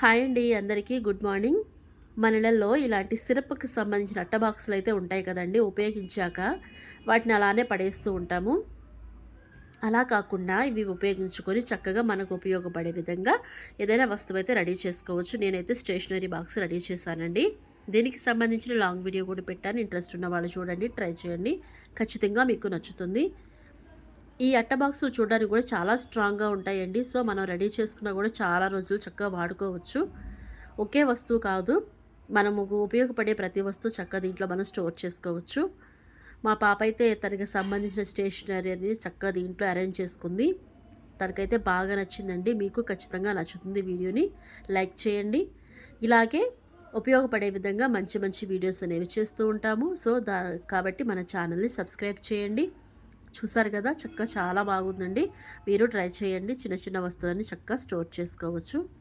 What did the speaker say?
Hi అండి అందరికీ good morning. మనలలో ఇలాంటి సిరప్కి సంబంధించిన అట్ట బాక్సులు అయితే ఉంటాయి కదండి ఉపయోగించాక వాటిని అలానే పడేస్తూ ఉంటాము. అలా కాకుండా ఇవి ఉపయోగించుకొని చక్కగా మనకు ఉపయోగపడే విధంగా ఏదైనా వస్తువు అయితే రెడీ చేసుకోవచ్చు. నేనైతే స్టేషనరీ బాక్స్ రెడీ చేశానండి. దీనికి సంబంధించిన లాంగ్ వీడియో కూడా పెట్టాను. ఇంట్రెస్ట్ ఉన్న వాళ్ళు చూడండి ట్రై చేయండి. ఖచ్చితంగా మీకు నచ్చుతుంది. ఈ అట్ట బాక్సులు చూడడానికి కూడా చాలా స్ట్రాంగ్గా ఉంటాయండి. సో మనం రెడీ చేసుకున్నా కూడా చాలా రోజులు చక్కగా వాడుకోవచ్చు. ఒకే వస్తువు కాదు మనము ఉపయోగపడే ప్రతి వస్తువు చక్కగా దీంట్లో మనం స్టోర్ చేసుకోవచ్చు. మా పాప అయితే తనకి సంబంధించిన స్టేషనరీ అనేది చక్కగా దీంట్లో అరేంజ్ చేసుకుంది. తనకైతే బాగా నచ్చిందండి. మీకు ఖచ్చితంగా నచ్చుతుంది వీడియోని. లైక్ చేయండి. ఇలాగే ఉపయోగపడే విధంగా మంచి మంచి వీడియోస్ అనేవి చేస్తూ ఉంటాము. సో దా కాబట్టి మన ఛానల్ని సబ్స్క్రైబ్ చేయండి. చూసారు కదా చక్కగా చాలా బాగుందండి. మీరు ట్రై చేయండి. చిన్న చిన్న వస్తువులని చక్కగా స్టోర్ చేసుకోవచ్చు.